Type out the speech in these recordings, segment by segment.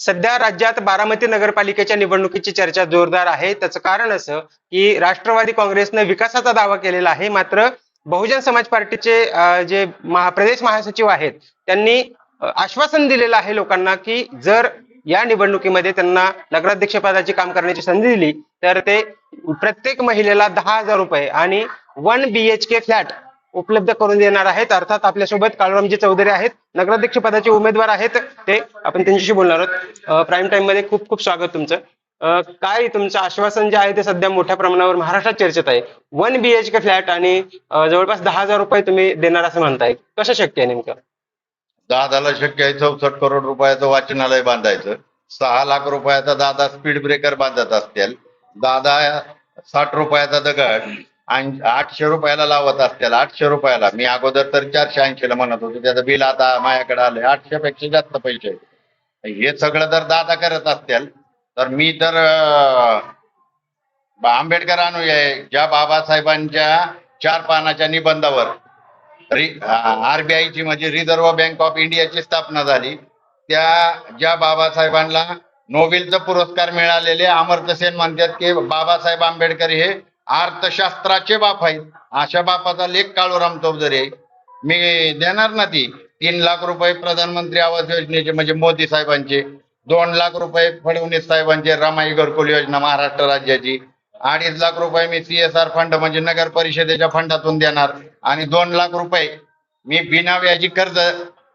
सध्या राज्यात बारामती नगरपालिकेच्या निवडणुकीची चर्चा जोरदार आहे. त्याचं कारण असं की राष्ट्रवादी काँग्रेसनं विकासाचा दावा केलेला आहे. मात्र बहुजन समाज पार्टीचे जे महा प्रदेश महासचिव आहेत त्यांनी आश्वासन दिलेलं आहे लोकांना की जर या निवडणुकीमध्ये त्यांना नगराध्यक्षपदाची काम करण्याची संधी दिली तर ते प्रत्येक महिलेला दहा हजार रुपये आणि वन बीएचके फ्लॅट उपलब्ध करून देणार आहेत. अर्थात आपल्यासोबत काळूरामजी चौधरी आहेत. नगराध्यक्ष पदाचे उमेदवार आहेत ते. आपण त्यांच्याशी बोलणार आहोत. प्राईम टाइममध्ये खूप खूप स्वागत तुमचं. काय तुमचं आश्वासन जे आहे ते सध्या मोठ्या प्रमाणावर महाराष्ट्रात चर्चेत आहे. वन बीएचके फ्लॅट आणि जवळपास दहा हजार रुपये तुम्ही देणार असं म्हणताय. कसं शक्य आहे नेमकं? दादाला शक्य आहे चौसष्ट करोड रुपयाचं वाचनालय बांधायचं. सहा लाख रुपयाचा दादा स्पीड ब्रेकर बांधत असतील. दादा साठ रुपयाचा दगड. आठशे रुपयाला लावत असतील आठशे रुपयाला. मी अगोदर तर चारशे ऐंशीला म्हणत होतो त्याचं बिल आता माझ्याकडे आलंय आठशे पेक्षा जास्त पैसे हे सगळं जर दादा करत असतील तर मी तर आंबेडकर अनुयाय ज्या बाबासाहेबांच्या चार पानाच्या निबंधावर. आरबीआयची म्हणजे रिझर्व्ह बँक ऑफ इंडियाची स्थापना झाली. त्या ज्या बाबासाहेबांना नोबेलचा पुरस्कार मिळालेले अमर्त्य सेन म्हणतात की बाबासाहेब आंबेडकर हे अर्थशास्त्राचे बाप आहेत. अशा बापाचा लेख काळूराम चौधरी. मी देणार ना ती? तीन लाख रुपये प्रधानमंत्री आवास योजनेचे म्हणजे मोदी साहेबांचे. दोन लाख रुपये फडणवीस साहेबांचे रमाई घरकुल योजना महाराष्ट्र राज्याची. अडीच लाख रुपये मी सीएसआर फंड म्हणजे नगर परिषदेच्या फंडातून देणार. आणि दोन लाख रुपये मी बिना व्याजी कर्ज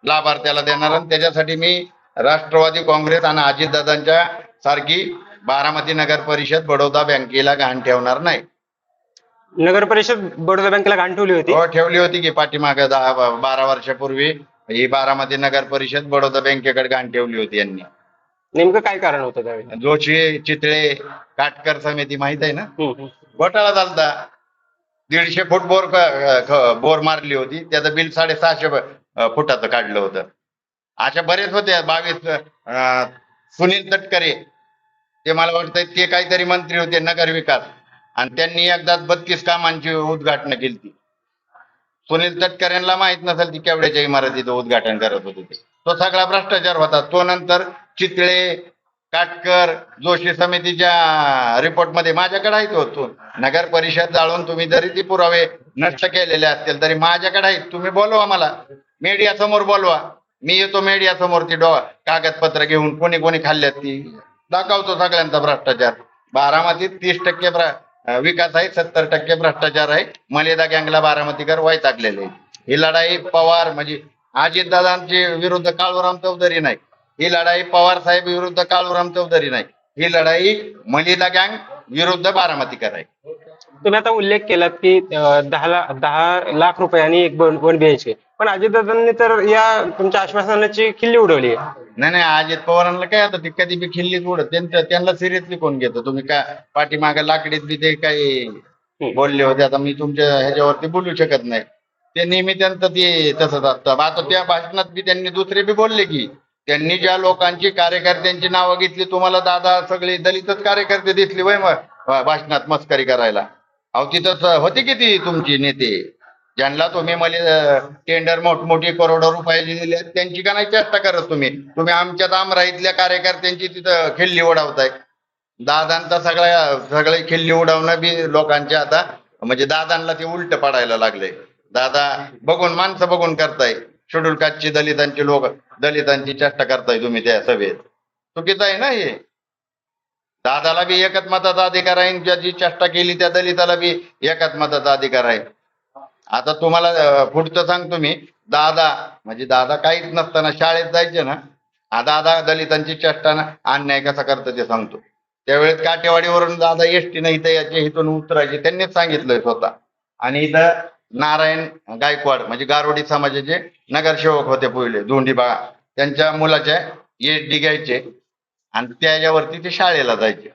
लाभार्थ्याला देणार आणि त्याच्यासाठी मी राष्ट्रवादी काँग्रेस आणि अजितदादांच्या सारखी बारामती नगर परिषद बडोदा बँकेला घाण ठेवणार नाही. नगर परिषद बडोदा बँकेला घाण ठेवली होती. हो ठेवली होती की पाठीमागे दहा बारा वर्षापूर्वी ही बारामती नगर परिषद बडोदा बँकेकडे घाण ठेवली होती यांनी. नेमकं काय कारण होतं त्यावेळी? जोशी चितळे काटकर समिती माहीत आहे ना? हम्म, हम्म. घोटाळा झालता. दीडशे फूट बोर क- क- बोर मारली होती. त्याचं बिल साडेसहाशे ब- फुटाचं काढलं होतं. अशा बरेच होते. बावीस अं, सुनील तटकरे. ते मला वाटतं ते काहीतरी मंत्री होते नगर विकास. आणि त्यांनी एकदाच बत्तीस कामांची उद्घाटन केली ती. सुनील तटकरेंना माहीत नसेल ती केवढ्याच्या इमारतीचं उद्घाटन करत होते ते. तो सगळा भ्रष्टाचार होता. तो नंतर चितळे काटकर जोशी समितीच्या रिपोर्टमध्ये माझ्याकडे आहे होतो. नगर परिषद जाळून तुम्ही जरी ती पुरावे नष्ट केलेले असतील तरी माझ्याकडे आहेत तुम्ही बोलवा मला. मीडिया समोर बोलवा. मी येतो मीडिया समोर ती डोळा कागदपत्र घेऊन कोणी कोणी खाल्ल्यात ती. दाखवतो सगळ्यांचा भ्रष्टाचार. बारामतीत तीस टक्के विकास आहे सत्तर टक्के भ्रष्टाचार आहे मलेदा गँगला बारामतीकर वैतागलेले आहे. ही लढाई पवार म्हणजे अजितदादांचे विरुद्ध काळूराम चौधरी नाही. ही लढाई पवार साहेब विरुद्ध काळूराम चौधरी नाही. ही लढाई मलिदा गँग विरुद्ध बारामतीकर आहे. तुम्ही आता उल्लेख केलात की दहा ला- दहा लाख रुपये आणि एक वन बीएचके पण अजितदादांनी तर या तुमच्या आश्वासनाची खिल्ली उडवली. आहे नाही नाही अजित पवारांना काय आता ते कधी बी खिल्लीच उडत. त्यांचं त्यांना सिरियसली कोण घेतो. तुम्ही काय पाठीमागे लाकडीत बी ते काही बोलले होते. आता मी तुमच्या ह्याच्यावरती बोलू शकत नाही. ते नेहमी त्यांचं ते तसंच असतं. आता त्या भाषणात बी त्यांनी दुसरे बी बोलले की त्यांनी ज्या लोकांची कार्यकर्त्यांची नावं घेतली तुम्हाला दादा सगळे दलितच कार्यकर्ते दिसले वय मग भाषणात मस्करी करायला. अहो तिथं होती होते किती तुमची नेते? ज्यांना तुम्ही मला टेंडर मोठमोठी करोडो रुपयाची दिले त्यांची का नाही चेष्टा करत तुम्ही? तुम्ही आमच्या दामराईतल्या कार्यकर्त्यांची तिथं खिल्ली उडवताय. दादांचा सगळ्या सगळे खिल्ली उडवणं बी लोकांच्या आता म्हणजे दादांना ते उलट पडायला लागले. दादा बघून माणसं बघून करताय. शेड्यूल कास्टची दलितांची लोक दलितांची चेष्टा करताय तुम्ही त्या सभेत. चुकीचं आहे ना हे? दादाला बी एकच मताचा अधिकार आहे ज्याची चेष्टा केली त्या दलिताला बी एकच मताचा अधिकार आहे. आता तुम्हाला पुढचं सांगतो मी. दादा म्हणजे दादा काहीच नसताना शाळेत जायचे ना हा दादा दलितांची चष्टा ना अन्याय कसा करतं ते सांगतो. त्यावेळेस काटेवाडीवरून दादा एसटीनं इथं याचे इथून उतरायचे. त्यांनीच सांगितलंय स्वतः. आणि इथं नारायण गायकवाड म्हणजे गारोडी समाजाचे नगरसेवक होते पहिले धोंडी बाळा. त्यांच्या मुलाच्या एस डी घ्यायचे. आणि त्याच्यावरती ते शाळेला जायचे.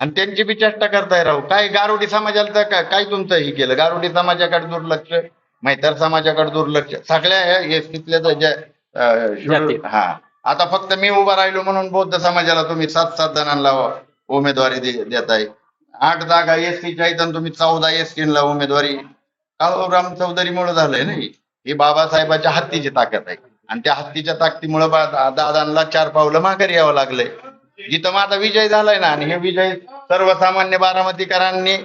आणि त्यांची बी चेष्टा करताय राहू काय गारुडी समाजाला तर काय तुमचं हे केलं? गारुडी समाजाकडे दुर्लक्ष मैतर समाजाकडे दुर्लक्ष. सगळ्या एस टीतल्या ज्या. हा. आता फक्त मी उभा राहिलो म्हणून बौद्ध समाजाला तुम्ही सात सात जणांना उमेदवारी देताय. आठ जागा एस टीच्या आहेत आणि तुम्ही चौदा एस टीला उमेदवारी. काळूराम चौधरीमुळे झालंय ना. ही? बाबासाहेबाच्या हत्तीची ताकद आहे. आणि त्या हत्तीच्या ताकदीमुळे दादांना चार पावलं माघारी यावं लागलंय. जिथं माझा विजय झालाय ना आणि हे विजय सर्वसामान्य बारामतीकरांनी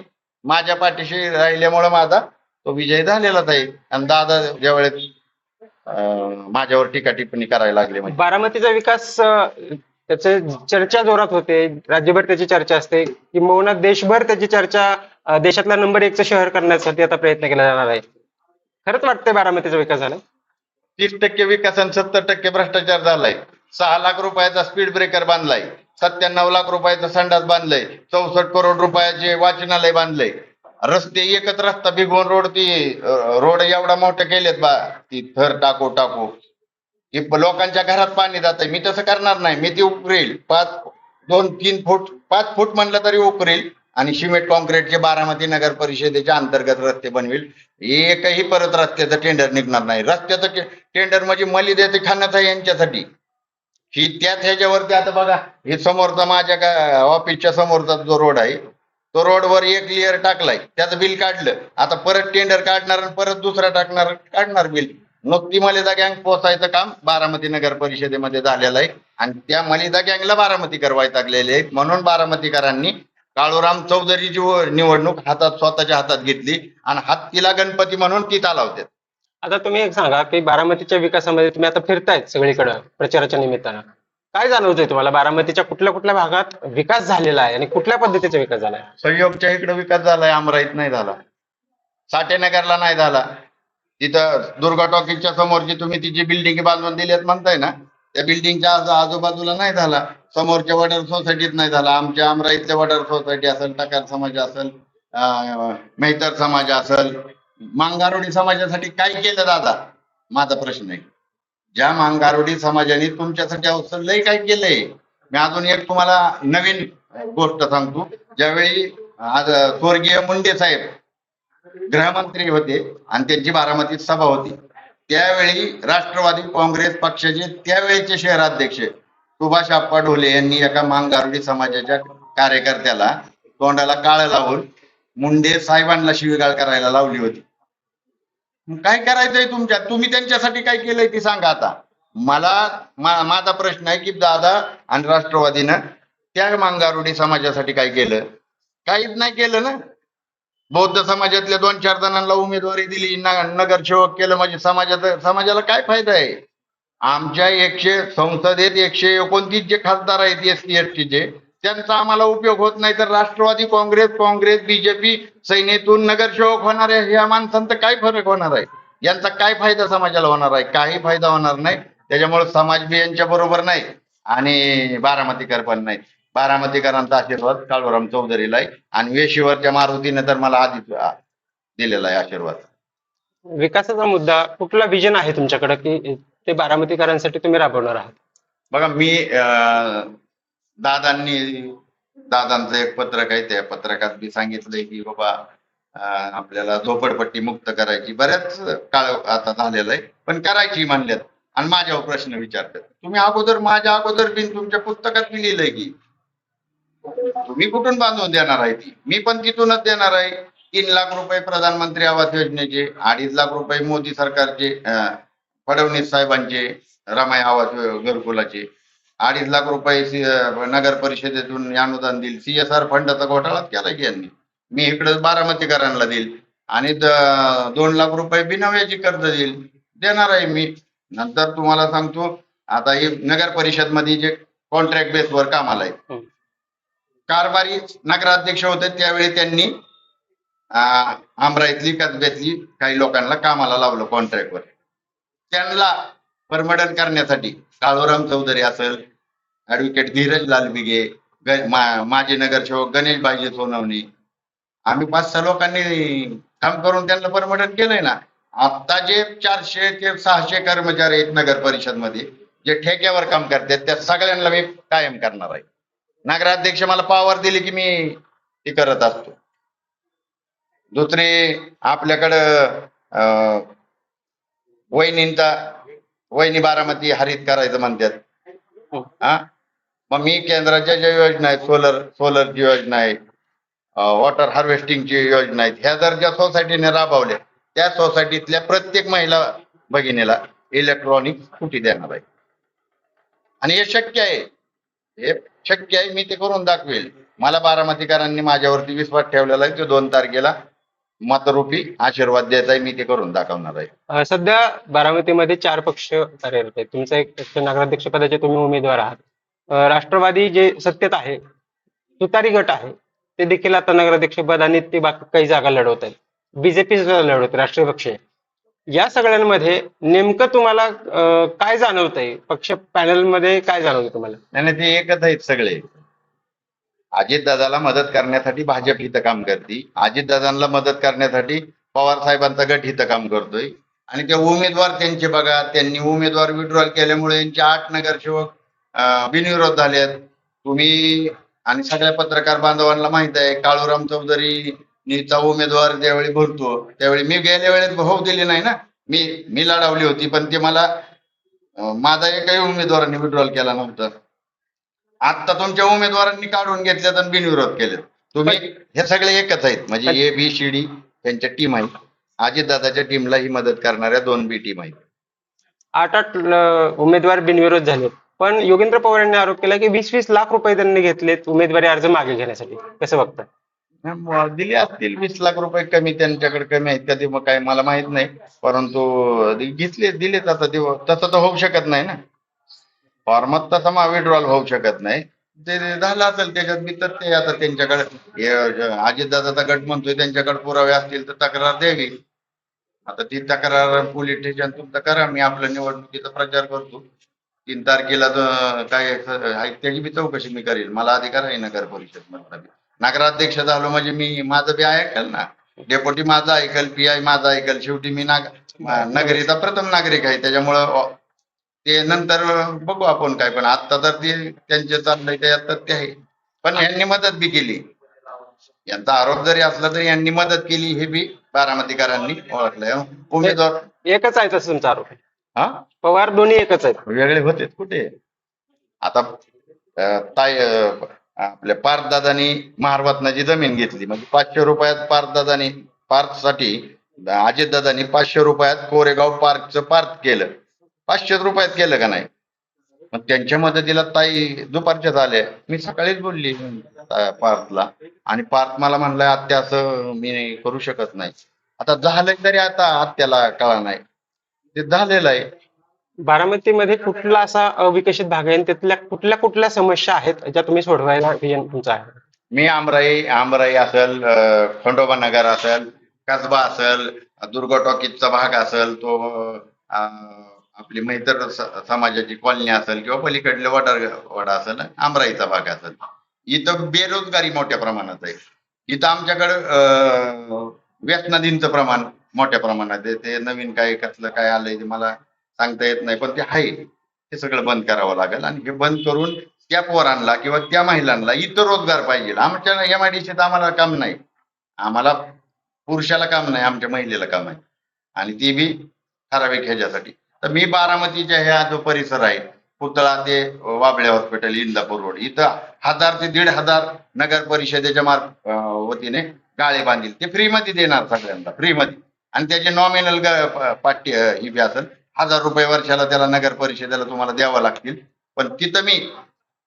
माझ्या पाठीशी राहिल्यामुळे माझा तो विजय झालेलाच आहे. आणि दादा ज्यावेळेस अं, माझ्यावर टीका टिप्पणी करायला लागले म्हणजे. बारामतीचा विकास अं, त्याचे चर्चा जोरात होते. राज्यभर त्याची चर्चा असते. किंबहुना देशभर त्याची चर्चा अं, देशातला नंबर एकचं शहर करण्यासाठी आता प्रयत्न केला जाणार आहे. खरंच वाटतंय बारामतीचा विकास झाला तीस टक्के विकास आणि सत्तर टक्के भ्रष्टाचार झालाय. सहा लाख रुपयाचा स्पीड ब्रेकर बांधलाय. सत्त्याण्णव लाख रुपयाचा संडास बांधलंय. चौसष्ट करोड रुपयाचे वाचनालय बांधले रस्ते एकच रस्ता भिगवून रोड ती रोड एवढा मोठं केलेत बा ती थर टाकू टाकू. की लोकांच्या घरात पाणी जात मी तसं करणार नाही. मी ती उकरेल. पाच दोन तीन फूट पाच फूट म्हणलं तरी उकरेल. आणि सिमेंट कॉन्क्रीटचे बारामती नगर परिषदेच्या अंतर्गत रस्ते बनवेल. एकही परत रस्त्याचं टेंडर निघणार नाही. रस्त्याचं टेंडर म्हणजे मलिद्याचे खाण्याचं आहे यांच्यासाठी. ही त्याच ह्याच्यावरती आता बघा हे समोरचा माझ्या का ऑफिसच्या समोरचा जो रोड आहे तो रोडवर एक लेअर टाकलाय त्याचं बिल काढलं. आता परत टेंडर काढणार आणि परत दुसरा टाकणार काढणार बिल नुकती मलिदा गँग पोचायचं काम बारामती नगर परिषदेमध्ये झालेलं आहे. आणि त्या मलिदा गँगला बारामतीकर लागलेले आहेत. म्हणून बारामतीकरांनी काळूराम चौधरीची निवडणूक हातात स्वतःच्या हातात घेतली. आणि हत्तीला गणपती म्हणून ती चालवतात. आता तुम्ही एक सांगा की बारामतीच्या विकासामध्ये तुम्ही आता फिरतायत सगळीकडे प्रचाराच्या निमित्तानं. काय जाणवतंय तुम्हाला? बारामतीच्या कुठल्या कुठल्या भागात विकास झालेला आहे आणि कुठल्या पद्धतीचा विकास झालाय? संयोगच्या इकडे विकास झालाय अमराईत नाही झाला. साठेनगरला नाही झाला. तिथं दुर्गा टॉकीजच्या समोरची तुम्ही तिची बिल्डिंग बांधून दिलीत म्हणताय ना त्या बिल्डिंगच्या आजूबाजूला नाही झाला. समोरच्या वडार सोसायटीत नाही झाला. आमच्या अमराईतल्या वडार सोसायटी असेल टकार समाज असेल मेहतर समाज असेल मांगारोडी समाजासाठी काय केलं दादा? माझा प्रश्न आहे. ज्या मांगारोडी समाजाने तुमच्यासाठी अवसर लय काय केलंय? मी अजून एक तुम्हाला नवीन गोष्ट सांगतो. ज्यावेळी आज स्वर्गीय मुंडे साहेब गृहमंत्री होते आणि त्यांची बारामतीत सभा होती त्यावेळी राष्ट्रवादी काँग्रेस पक्षाचे त्यावेळेचे शहराध्यक्ष सुभाष आप्पा ढोले यांनी एका मांगारोडी समाजाच्या कार्यकर्त्याला तोंडाला काळ लावून मुंडे साहेबांना शिवीगाळ करायला लावली होती. काय करायचंय तुमच्या तुम्ही त्यांच्यासाठी काय केलंय ते सांगा आता. मला माझा प्रश्न आहे की दादा आणि राष्ट्रवादीनं त्या मांगारुडी समाजासाठी काय केलं? काहीच नाही केलं ना? बौद्ध समाजातल्या दोन चार जणांना उमेदवारी दिली न- नगरसेवक केलं म्हणजे समाजाचा समाजाला काय फायदा आहे? आमच्या एकशे संसदेत एकशे एकोणतीस जे खासदार आहेत एस टी एस टीचे त्यांचा आम्हाला उपयोग होत नाही तर राष्ट्रवादी काँग्रेस काँग्रेस बीजेपी सेनेतून नगरसेवक होणार आहे ह्या माणसांचा काय फरक होणार आहे? यांचा काय फायदा समाजाला होणार आहे? काही फायदा होणार नाही. त्याच्यामुळे समाज बी यांच्या बरोबर नाही आणि बारामतीकर पण नाही. बारामतीकरांचा आशीर्वाद काळूराम चौधरीला आहे आणि वेशीवरच्या मारुतीने तर मला आधीच दिलेला आहे आशीर्वाद. विकासाचा मुद्दा कुठला विजन आहे तुमच्याकडे की ते बारामतीकरांसाठी तुम्ही राबवणार आहात? बघा मी दादांनी दादांचं एक पत्रक आहे त्या पत्रकात मी सांगितलंय की बाबा आपल्याला झोपडपट्टी मुक्त करायची. बऱ्याच काळ आता झालेलं आहे पण करायची म्हणल्यात. आणि माझ्यावर प्रश्न विचारतात. तुम्ही अगोदर माझ्या अगोदर बिन तुमच्या पुस्तकात मी लिहिलंय की. तुम्ही कुठून बांधून देणार आहे ती? मी पण तिथूनच देणार आहे. तीन लाख रुपये प्रधानमंत्री आवास योजनेचे अडीच लाख रुपये मोदी सरकारचे फडणवीस साहेबांचे रमाई आवास घरकुलाचे. अडीच लाख रुपये नगर परिषदेतून अनुदान देईल. सीएसआर फंडाचा घोटाळाच केला की यांनी. मी इकडे बारामतीकरांना देईल. आणि दोन लाख रुपये बिनव्याजी कर्ज देईल. देणार आहे मी. नंतर तुम्हाला सांगतो आता हे नगर परिषदमध्ये जे कॉन्ट्रॅक्ट बेसवर कामाला आहे. हं. कारभारी नगराध्यक्ष होते त्यावेळी त्यांनी अं, आमराईतली कसब्यातली काही लोकांना कामाला लावलं कॉन्ट्रॅक्टवर त्यांना परमडन करण्यासाठी काळूराम चौधरी असेल ऍडव्होकेट धीरज लालबिगे ग- माजी नगरसेवक गणेश बाईजी सोनवणे. आम्ही पाच सहा लोकांनी काम करून त्यांना परमडन केलंय ना. आता जे चारशे ते सहाशे कर्मचारी आहेत नगर परिषदमध्ये जे ठेक्यावर काम करतात त्या सगळ्यांना मी कायम करणार आहे. नगराध्यक्ष मला पावर दिली की मी ती करत असतो. दुसरे आपल्याकडं अं, वहिनींचा वहिनी बारामती हरित करायचं म्हणतात. हं. हा? मग मी केंद्राच्या ज्या योजना आहेत सोलर सोलरची योजना आहे वॉटर हार्वेस्टिंगची योजना आहेत ह्या जर ज्या सोसायटीने राबवल्या त्या सोसायटीतल्या प्रत्येक महिला भगिनीला इलेक्ट्रॉनिक स्कूटी देणार आहे? आणि हे शक्य आहे. हे शक्य आहे मी ते करून दाखवेल. मला बारामतीकरांनी माझ्यावरती विश्वास ठेवलेला आहे तो दोन तारखेला मतरूपी आशीर्वाद द्यायचा आहे मी ते करून दाखवणार आहे. अ, सध्या बारामतीमध्ये चार पक्ष कार्यरत आहेत तुमचा एक पक्ष नगराध्यक्ष पदाचे तुम्ही उमेदवार आहात. अ, राष्ट्रवादी जे सत्तेत आहे तुतारी गट आहे ते देखील आता नगराध्यक्षपद आणि ते बाकी काही जागा लढवत आहेत. बीजेपी लढवत राष्ट्रीय पक्ष. आहे. या सगळ्यांमध्ये नेमकं तुम्हाला अ, काय जाणवतंय? पक्ष पॅनलमध्ये काय जाणवतं तुम्हाला? नाही नाही, ते एकच आहेत सगळे. अजितदादाला मदत करण्यासाठी भाजप इथं काम करते. अजितदादांना मदत करण्यासाठी पवार साहेबांचा गट इथं काम करतोय. आणि ते उमेदवार त्यांचे बघा त्यांनी उमेदवार विड्रॉल केल्यामुळे यांचे आठ नगरसेवक बिनविरोध झालेत तुम्ही आणि सगळ्या पत्रकार बांधवांना माहीत आहे काळूराम चौधरी नीचा उमेदवार ज्यावेळी भरतो त्यावेळी मी गेल्या वेळेस भाऊ दिली नाही ना. मी मी लढवली होती पण ते मला माझा एकही उमेदवारांनी विड्रॉल केला नव्हता. आता तुमच्या उमेदवारांनी काढून घेतलेत आणि बिनविरोध केलेत तुम्ही हे सगळे एकच आहेत. म्हणजे ए बी सी डी त्यांच्या टीम आहेत. अजितदादाच्या टीमला ही मदत करणाऱ्या दोन बी टीम आहेत. आठ आठ ल- उमेदवार बिनविरोध झालेत. पण योगेंद्र पवार यांनी आरोप केला की वीस वीस लाख रुपये त्यांनी घेतलेत उमेदवारी अर्ज मागे घेण्यासाठी. कसं बघता? दिले असतील वीस लाख रुपये कमी त्यांच्याकडे कमी आहेत. कधी मग काय मला माहीत नाही. परंतु घेतले दिलेत आता ते तसं तर होऊ शकत नाही ना. फॉर्मात तसा मग विड्रॉल होऊ शकत नाही. ते झालं असेल त्याच्यात मी तर ते आता त्यांच्याकडे अजितदादाचा गट म्हणतोय त्यांच्याकडे पुरावे असतील तर तक्रार द्यावी. आता ती तक्रार पोलीस स्टेशन तुमचं करा मी आपल्या निवडणुकीचा प्रचार करतो. तीन तारखेला काय त्याची बी चौकशी मी करेल मला अधिकार आहे नगर परिषद मधला नगराध्यक्ष झालो म्हणजे मी माझं बी ऐकल ना. डेप्युटी माझा ऐकल पी आय माझा ऐकल. शेवटी मी नाग नगरीचा प्रथम नागरिक आहे. त्याच्यामुळं ते नंतर बघू आपण काय पण आता तर ते त्यांचे चाललंय त्याच्यात तर ते आहे. पण यांनी मदत बी केली. यांचा आरोप जरी असला तरी यांनी मदत केली हे बी बारामतीकरांनी ओळखलंय हं. उमेदवार. एकच आहे तसं तुमचा आरोप. हा? पवार दोन्ही एकच आहेत. वेगळे होते कुठे? आता अं, ताय अं, आपल्या पार्थदादानी महारवातनाची जमीन घेतली. म्हणजे पाचशे रुपयात पार्थदादानी पार्थसाठी अजितदादानी पाचशे रुपयात कोरेगाव पार्कचं पार्क केलं. पाचशे रुपयात केलं का नाही? मग त्यांच्या मदतीला ताई दुपारच्याच आल्या मी सकाळीच बोलली पार्थला आणि पार्थ मला म्हणलाय आत्या असं मी करू शकत नाही. आता झालंय तरी आता आत्याला कळा नाही. ते झालेलं आहे. बारामतीमध्ये कुठला असा अविकसित भाग आहे? आणि त्यातल्या कुठल्या कुठल्या समस्या आहेत ज्या तुम्ही सोडवायला विजन तुमचा आहे? मी आमराई आमराई असेल खंडोबा नगर असेल कसबा असेल दुर्गा टॉकीजचा भाग असेल तो आपली मैत्र समाजाची कॉलनी असेल किंवा पलीकडले वडार वाडा असेल आमराईचा भाग असेल. इथं बेरोजगारी मोठ्या प्रमाणात आहे. इथं आमच्याकडं व्यसनाधीनचं प्रमाण मोठ्या प्रमाणात आहे. ते नवीन काय कसलं काय आलंय ते मला सांगता येत नाही पण ते आहे. हे सगळं बंद करावं लागेल आणि हे बंद करून त्या पोरांना किंवा त्या महिलांना इतर रोजगार पाहिजे. आमच्या एम आय डी आम्हाला काम नाही. आम्हाला पुरुषाला काम नाही आमच्या महिलेला काम आहे. आणि ती बी ठराविक ह्याच्यासाठी. तर मी बारामतीच्या ह्या जो परिसर आहे पुतळा ते वाबळे हॉस्पिटल इंदापूर रोड इथं हजार ते दीड हजार नगर परिषदेच्या मार्फ वतीने गाळे बांधील. ते फ्रीमध्ये देणार सगळ्यांना फ्रीमध्ये. आणि त्याचे नॉमिनल पाठ्य ही बी असेल. हजार रुपये वर्षाला त्याला नगर परिषदेला तुम्हाला द्यावं लागतील. पण तिथं मी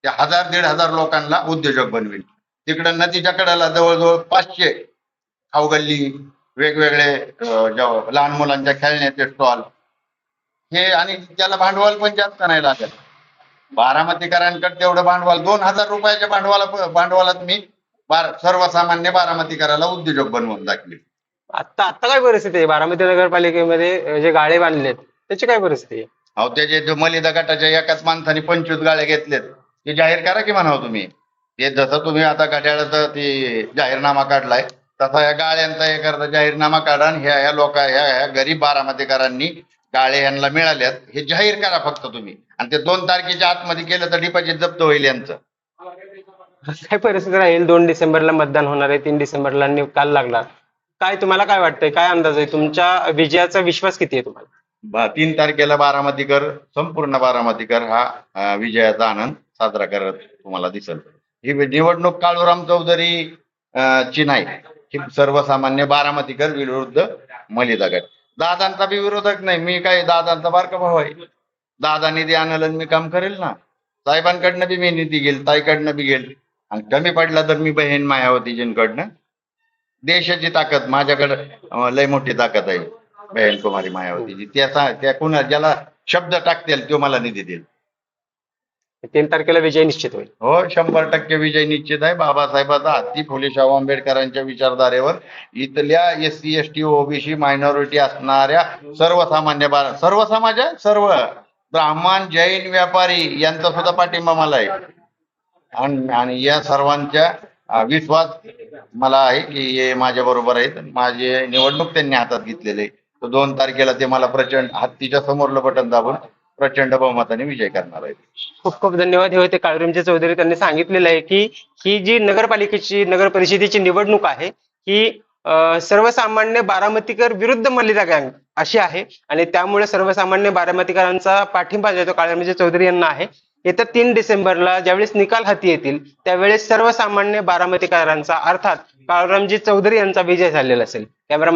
त्या हजार दीड हजार लोकांना उद्योजक बनवेल तिकडं नदीच्या कडाला जवळजवळ पाचशे खाऊगल्ली वेगवेगळे लहान मुलांच्या खेळण्याचे स्टॉल हे आणि त्याला भांडवल पण जास्त नाही लागत. बारामतीकरांकडे तेवढं भांडवल दोन हजार रुपयाच्या भांडवला भांडवलात मी बार सर्वसामान्य बारामतीकराला उद्योजक बनवून दाखवेल आता आता काय परिस्थिती आहे? बारामती नगरपालिकेमध्ये जे गाळे बांधलेत त्याची काय परिस्थिती आहे? अहो त्याचे जो मलिदा गटाच्या एकाच माणसाने पंचवीस गाड्या घेतलेत ते जाहीर करा की म्हणावं तुम्ही. ते जसं तुम्ही आता घड्याळाचा ते जाहीरनामा काढलाय तसा या गाळ्यांचा हे करता जाहीरनामा काढा आणि ह्या ह्या लोक ह्या ह्या गरीब बारामतीकरांनी गाळे यांना मिळाल्यात हे जाहीर करा फक्त तुम्ही. आणि ते दोन तारखेच्या आतमध्ये केलं तर डिपॉझिट जप्त होईल यांचं. काय परिस्थिती राहील? दोन डिसेंबरला मतदान होणार आहे तीन डिसेंबरला निकाल लागला काय तुम्हाला काय वाटतंय? काय अंदाज आहे? तुमच्या विजयाचा विश्वास किती आहे तुम्हाला? बा- तीन तारखेला बारामतीकर संपूर्ण बारामतीकर हा अं, विजयाचा आनंद साजरा करत तुम्हाला दिसेल. ही निवडणूक काळूराम चौधरी अं, ची नाही. ही सर्वसामान्य बारामतीकर विरुद्ध मलिदा गट. दादांचा बी विरोधक नाही मी काय दादांचा बारका भाऊ आहे. दादा निधी आणलं मी काम करेल ना. साहेबांकडनं बी मी निधी घेईल ताईकडनं बी घेईल. आणि कमी पडला तर मी बहीण मायावतीजींकडनं. देशाची ताकद माझ्याकडे लय मोठी ताकद आहे बहीण कुमारी मायावतीची त्याचा त्या कुणा ज्याला शब्द टाकतील तो मला निधी देईल. तीन तारखेला विजय निश्चित होईल. हो शंभर टक्के विजय निश्चित आहे. बाबासाहेबाचा हत्ती फुले शाहू आंबेडकरांच्या विचारधारेवर इथल्या S C S T OBC minority असणाऱ्या सर्वसामान्य बा- सर्व समाज आहे? सर्व. ब्राह्मण जैन व्यापारी यांचा सुद्धा पाठिंबा मला आहे. आणि आणि या सर्वांच्या विश्वास मला आहे की हे माझ्या बरोबर आहेत. माझे निवडणूक त्यांनी हातात घेतलेले दोन तारखेला ते मला प्रचंड हत्तीच्या समोरलं बटन दाबून प्रचंड बहुमताने विजय करणार आहेत. खूप खूप धन्यवाद. हे होते काळुरामजी चौधरी. त्यांनी सांगितलेलं आहे की ही जी नगरपालिकेची नगर परिषदेची निवडणूक आहे ही अं, सर्वसामान्य बारामतीकर विरुद्ध मलिदा गँग अशी आहे आणि त्यामुळे सर्वसामान्य बारामतीकरांचा पाठिंबा जो तो काळुरामजी चौधरी यांना आहे. येत्या तीन डिसेंबरला ज्यावेळेस निकाल हाती येतील त्यावेळेस सर्वसामान्य बारामतीकरांचा अर्थात काळुरामजी चौधरी यांचा विजय झालेला असेल. कॅमेरा